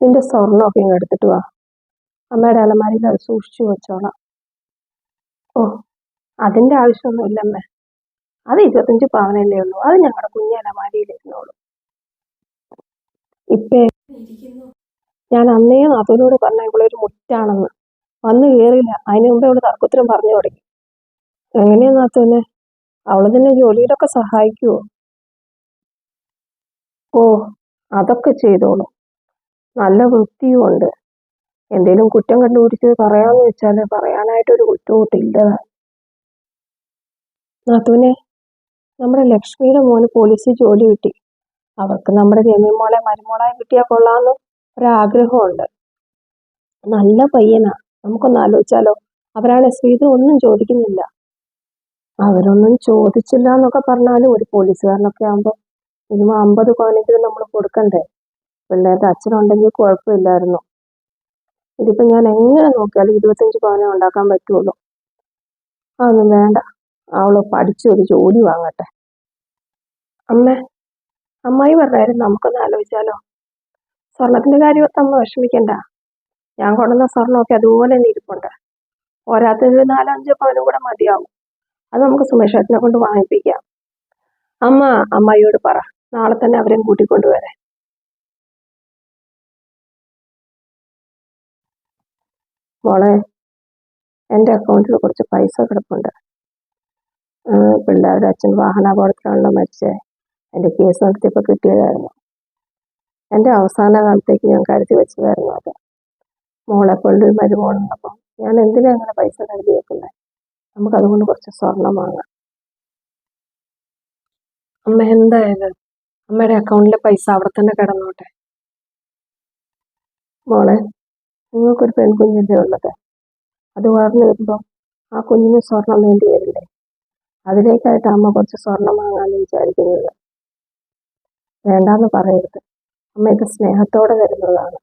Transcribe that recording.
നിന്റെ സ്വർണമൊക്കെ ഇങ്ങ് എടുത്തിട്ട് വാ. അമ്മയുടെ അലമാരിയിൽ അത് സൂക്ഷിച്ചു വെച്ചോളാം. ഓ അതിന്റെ ആവശ്യമൊന്നുമില്ല അമ്മേ അത് ഇരുപത്തഞ്ച് പവനല്ലേ ഉള്ളൂ. അത് ഞങ്ങളുടെ കുഞ്ഞ് അലമാരിയിൽ ഇരുന്നോളൂ. ഇപ്പേ ഞാൻ അന്നേ നാത്തൂനോട് പറഞ്ഞ ഇവളൊരു മുറ്റാണെന്ന്. വന്നു കയറിയില്ല അതിന് മുമ്പേ അവൾ തർക്കുത്തരം പറഞ്ഞു തുടങ്ങി. എങ്ങനെയാ നാത്തോനെ? അവൾ നിന്നെ ജോലിയിലൊക്കെ സഹായിക്കുവോ? ഓ അതൊക്കെ ചെയ്തോളൂ. നല്ല വൃത്തിയും ഉണ്ട് എന്തേലും കുറ്റം കണ്ടുപിടിച്ച് പറയാന്ന് വെച്ചാൽ പറയാനായിട്ടൊരു കുറ്റവും നാത്തൂനെ നമ്മുടെ ലക്ഷ്മിയുടെ മോന് പോലീസിൽ ജോലി കിട്ടി. അവർക്ക് നമ്മുടെ രമ്യമോളെ മരുമോളായി കിട്ടിയാൽ കൊള്ളാന്ന് ഒരാഗ്രഹമുണ്ട്. നല്ല പയ്യനാ. നമുക്കൊന്ന് ആലോചിച്ചാലോ? അവരാണ് ശ്രീധർ ഒന്നും ചോദിക്കുന്നില്ല. അവരൊന്നും ചോദിച്ചില്ല എന്നൊക്കെ പറഞ്ഞാലും ഒരു പോലീസുകാരനൊക്കെ ആകുമ്പോൾ മിനിമം അമ്പത് പവനെങ്കിലും നമ്മൾ കൊടുക്കണ്ടേ? പിള്ളേരുടെ അച്ഛനുണ്ടെങ്കിൽ കുഴപ്പമില്ലായിരുന്നു. ഇതിപ്പോൾ ഞാൻ എങ്ങനെ നോക്കിയാലും ഇരുപത്തഞ്ച് പവനെ ഉണ്ടാക്കാൻ പറ്റുള്ളൂ. അതൊന്നും വേണ്ട. അവൾ പഠിച്ച് ഒരു ജോലി വാങ്ങട്ടെ. അമ്മേ അമ്മായി പറഞ്ഞായിരുന്നു നമുക്കൊന്ന് ആലോചിച്ചാലോ? സ്വർണത്തിന്റെ കാര്യമൊക്കെ അമ്മ വിഷമിക്കണ്ട. ഞാൻ കൊണ്ടുവന്ന സ്വർണമൊക്കെ അതുപോലെ തന്നെ ഇരിപ്പുണ്ട്. പോരാത്തൊരു നാലഞ്ച് പവനും കൂടെ മതിയാവും. അത് നമുക്ക് സുമേഷ് ഏട്ടനെ കൊണ്ട് വാങ്ങിപ്പിക്കാം. അമ്മ അമ്മായിയോട് പറ. നാളെ തന്നെ അവരെയും കൂട്ടിക്കൊണ്ടുവരാൻ. മോളെ എന്റെ അക്കൗണ്ടിൽ കുറച്ച് പൈസ കിടപ്പുണ്ട്. പിള്ളേരുടെ അച്ഛൻ വാഹനാപകടത്തിലാണല്ലോ മരിച്ചത് എന്റെ കേസ് നടത്തിയപ്പോൾ കിട്ടിയതായിരുന്നു. എന്റെ അവസാന കാലത്തേക്ക് ഞാൻ കരുതി വെച്ചതായിരുന്നു അത്. മോളെ കൊണ്ട് മരുമോളുണ്ടപ്പോൾ ഞാൻ എന്തിനാ അങ്ങനെ പൈസ കരുതി വെക്കുന്നത് നമുക്കതുകൊണ്ട് കുറച്ച് സ്വർണം വാങ്ങാം. അമ്മ എന്തായത്? അമ്മയുടെ അക്കൗണ്ടിലെ പൈസ അവിടെ തന്നെ കിടന്നോട്ടെ? മോളെ നിങ്ങൾക്കൊരു പെൺകുഞ്ഞല്ലേ ഉള്ളത്? അത് വളർന്നു വരുമ്പോൾ ആ കുഞ്ഞിന് സ്വർണം വേണ്ടി വരില്ലേ? അതിലേക്കായിട്ട് അമ്മ കുറച്ച് സ്വർണം വാങ്ങാമെന്ന് വിചാരിക്കുന്നത് വേണ്ടാന്ന് പറയരുത്. അമ്മ ഇത് സ്നേഹത്തോടെ തരുന്നതാണ്.